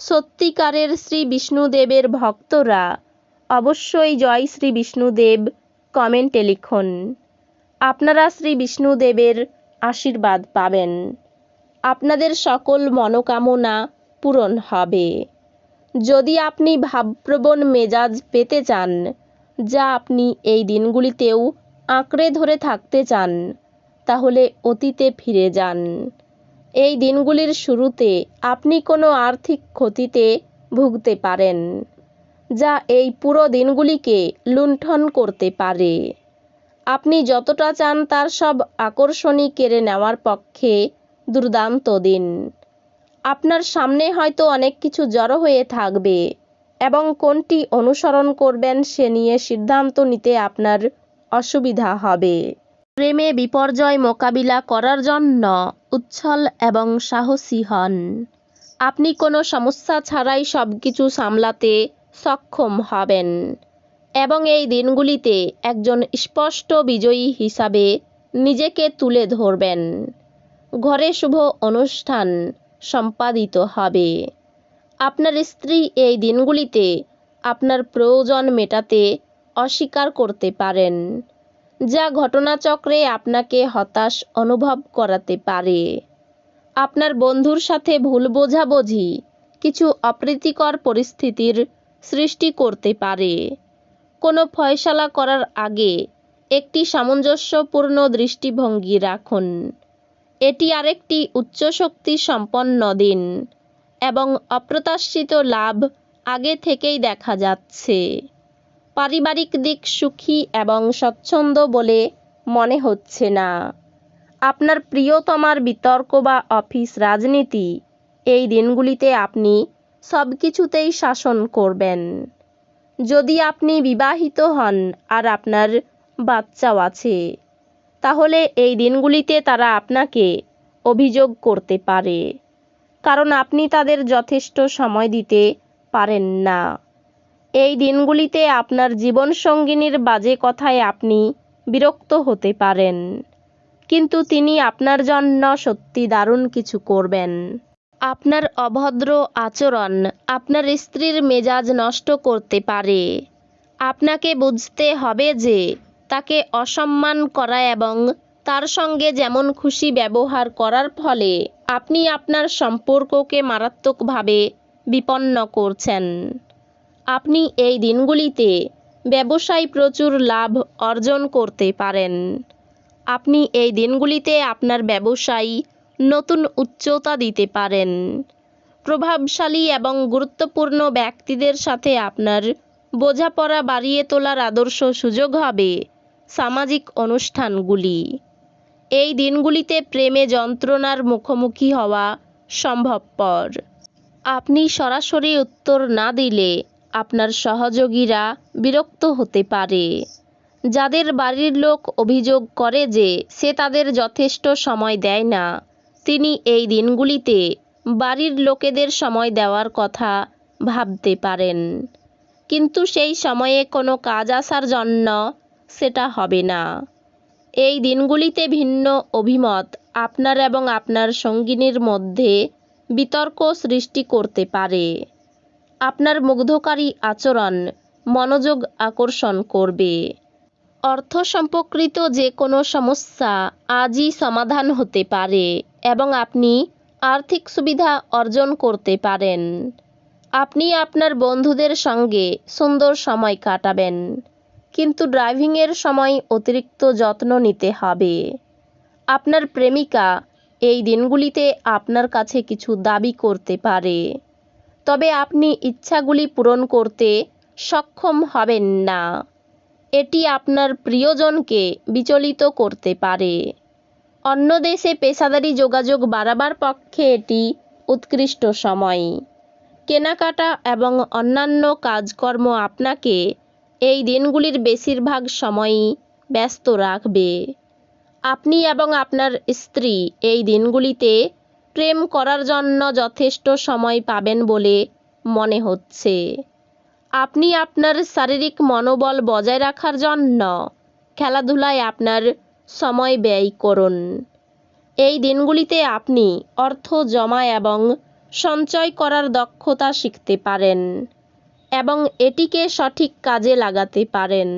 সত্যিকারের শ্রী বিষ্ণুদেবের ভক্তরা অবশ্যই জয় শ্রী বিষ্ণুদেব কমেন্টে লিখুন। আপনারা শ্রী বিষ্ণুদেবের আশীর্বাদ পাবেন। আপনাদের সকল মনোকামনা পূরণ হবে। যদি আপনি ভাবপ্রবণ মেজাজ পেতে চান, যা আপনি এই দিনগুলিতেও আঁকড়ে ধরে থাকতে চান, তাহলে অতীতে ফিরে যান। এই দিনগুলির শুরুতে আপনি কোনো আর্থিক ক্ষতিতে ভুগতে পারেন, যা এই পুরো দিনগুলিকে লুণ্ঠন করতে পারে। আপনি যতটা চান তার সব আকর্ষণই কেড়ে নেওয়ার পক্ষে দুর্দান্ত দিন। আপনার সামনে হয়তো অনেক কিছু জড়ো হয়ে থাকবে এবং কোনটি অনুসরণ করবেন সে নিয়ে সিদ্ধান্ত নিতে আপনার অসুবিধা হবে। প্রেমে বিপর্যয় মোকাবিলা করার জন্য উচ্ছল এবং সাহসী হন। আপনি কোনো সমস্যা ছাড়াই সব কিছু সামলাতে সক্ষম হবেন এবং এই দিনগুলিতে একজন স্পষ্ট বিজয়ী হিসাবে নিজেকে তুলে ধরবেন। ঘরে শুভ অনুষ্ঠান সম্পাদিত হবে। আপনার স্ত্রী এই দিনগুলিতে আপনার প্রয়োজন মেটাতে অস্বীকার করতে পারেন। যা ঘটনাচক্রে আপনাকে হতাশ অনুভব করাতে পারে। আপনার বন্ধুর সাথে ভুল বোঝাবুঝি, কিছু অপ্রীতিকর পরিস্থিতির সৃষ্টি করতে পারে। কোনো ফয়সালা করার আগে একটি সামঞ্জস্যপূর্ণ দৃষ্টিভঙ্গি রাখুন। এটি আরেকটি উচ্চশক্তি সম্পন্ন দিন এবং অপ্রত্যাশিত লাভ আগে থেকেই দেখা যাচ্ছে। পারিবারিক দিক সুখী এবং স্বচ্ছন্দ বলে মনে হচ্ছে না। আপনার প্রিয়তমার বিতর্ক বা অফিস রাজনীতি, এই দিনগুলিতে আপনি সব কিছুতেই শাসন করবেন। যদি আপনি বিবাহিত হন আর আপনার বাচ্চাও আছে, তাহলে এই দিনগুলিতে তারা আপনাকে অভিযোগ করতে পারে, কারণ আপনি তাদের যথেষ্ট সময় দিতে পারেন না। এই দিনগুলিতে আপনার জীবনসঙ্গিনীর বাজে কথায় আপনি বিরক্ত হতে পারেন। কিন্তু তিনি আপনার জন্য সত্যি দারুণ কিছু করবেন। আপনার অভদ্র আচরণ আপনার স্ত্রীর মেজাজ নষ্ট করতে পারে। আপনাকে বুঝতে হবে যে তাকে অসম্মান করা এবং তার সঙ্গে যেমন খুশি ব্যবহার করার ফলে আপনি আপনার সম্পর্ককে মারাত্মকভাবে বিপন্ন করছেন। আপনি এই দিনগুলিতে ব্যবসায় প্রচুর লাভ অর্জন করতে পারেন। আপনি এই দিনগুলিতে আপনার ব্যবসায় নতুন উচ্চতা দিতে পারেন। প্রভাবশালী এবং গুরুত্বপূর্ণ ব্যক্তিদের সাথে আপনার বোঝাপড়া বাড়িয়ে তোলার আদর্শ সুযোগ হবে সামাজিক অনুষ্ঠানগুলি। এই দিনগুলিতে প্রেমে যন্ত্রণার মুখোমুখি হওয়া সম্ভবপর। আপনি সরাসরি উত্তর না দিলে আপনার সহযোগীরা বিরক্ত হতে পারে। যাদের বাড়ির লোক অভিযোগ করে যে সে তাদের যথেষ্ট সময় দেয় না, তিনি এই দিনগুলিতে বাড়ির লোকেদের সময় দেওয়ার কথা ভাবতে পারেন। কিন্তু সেই সময়ে কোনো কাজ আসার জন্য সেটা হবে না। এই দিনগুলিতে ভিন্ন অভিমত আপনার এবং আপনার সঙ্গিনীর মধ্যে বিতর্ক সৃষ্টি করতে পারে। আপনার মুগ্ধকারী আচরণ মনোযোগ আকর্ষণ করবে। অর্থ সম্পর্কিত যে কোনো সমস্যা আজই সমাধান হতে পারে এবং আপনি আর্থিক সুবিধা অর্জন করতে পারেন। আপনি আপনার বন্ধুদের সঙ্গে সুন্দর সময় কাটাবেন, কিন্তু ড্রাইভিংয়ের সময় অতিরিক্ত যত্ন নিতে হবে। আপনার প্রেমিকা এই দিনগুলিতে আপনার কাছে কিছু দাবি করতে পারে। তবে আপনি ইচ্ছাগুলি পূরণ করতে সক্ষম হবেন না। এটি আপনার প্রিয়জনকে বিচলিত করতে পারে। অন্য দেশে পেশাদারি যোগাযোগ বাড়াবার পক্ষে এটি উৎকৃষ্ট সময়। কেনাকাটা এবং অন্যান্য কাজকর্ম আপনাকে এই দিনগুলির বেশিরভাগ সময়ই ব্যস্ত রাখবে। আপনি এবং আপনার স্ত্রী এই দিনগুলিতে প্রেম করার জন্য যথেষ্ট সময় পাবেন বলে মনে হচ্ছে। আপনি আপনার শারীরিক মনোবল বজায় রাখার জন্য খেলাধুলায় আপনার সময় ব্যয় করুন। এই দিনগুলিতে আপনি অর্থ জমা এবং সঞ্চয় করার দক্ষতা শিখতে পারেন এবং এটিকে সঠিক কাজে লাগাতে পারেন।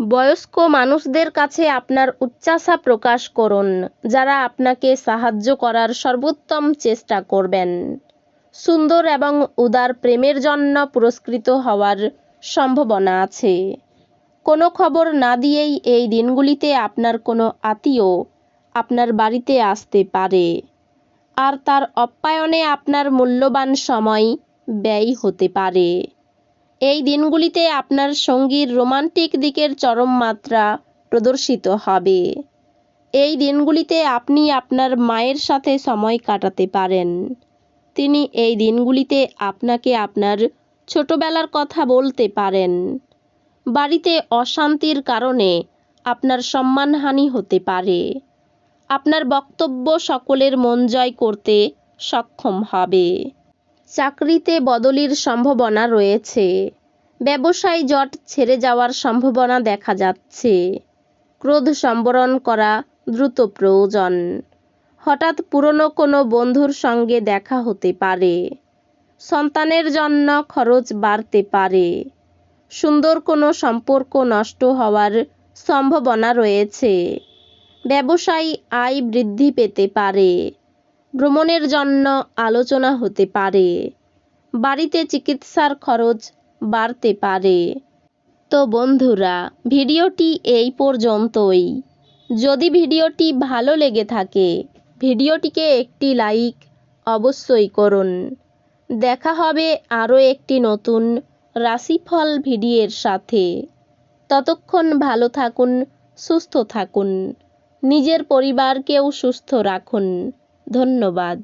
বয়স্ক মানুষদের কাছে আপনার উচ্চাশা প্রকাশ করুন, যারা আপনাকে সাহায্য করার সর্বোত্তম চেষ্টা করবেন। সুন্দর এবং উদার প্রেমের জন্য পুরস্কৃত হওয়ার সম্ভাবনা আছে। কোনো খবর না দিয়েই এই দিনগুলিতে আপনার কোনো আত্মীয় আপনার বাড়িতে আসতে পারে, আর তার অপ্যায়নে আপনার মূল্যবান সময় ব্যয় হতে পারে। এই দিনগুলিতে আপনার সঙ্গীর রোমান্টিক দিকের চরম মাত্রা প্রদর্শিত হবে। এই দিনগুলিতে আপনি আপনার মায়ের সাথে সময় কাটাতে পারেন। তিনি এই দিনগুলিতে আপনাকে আপনার ছোটবেলার কথা বলতে পারেন। বাড়িতে অশান্তির কারণে আপনার সম্মানহানি হতে পারে। আপনার বক্তব্য সকলের মন জয় করতে সক্ষম হবে। চাকরিতে বদলির সম্ভাবনা রয়েছে। ব্যবসায় জট ছেড়ে যাওয়ার সম্ভাবনা দেখা যাচ্ছে। ক্রোধ সম্বরণ করা দ্রুত প্রয়োজন। হঠাৎ পুরনো কোনো বন্ধুর সঙ্গে দেখা হতে পারে। সন্তানের জন্য খরচ বাড়তে পারে। সুন্দর কোনো সম্পর্ক নষ্ট হওয়ার সম্ভাবনা রয়েছে। ব্যবসায়ী আয় বৃদ্ধি পেতে পারে। ভ্রমণের জন্য আলোচনা হতে পারে। বাড়িতে চিকিৎসার খরচ বাড়তে পারে। তো বন্ধুরা, ভিডিওটি এই পর্যন্তই। যদি ভিডিওটি ভালো লেগে থাকে, ভিডিওটিকে একটি লাইক অবশ্যই করুন। দেখা হবে আরও একটি নতুন রাশিফল ভিডিওর সাথে। ততক্ষণ ভালো থাকুন, সুস্থ থাকুন। নিজের পরিবারকেও সুস্থ রাখুন। ধন্যবাদ।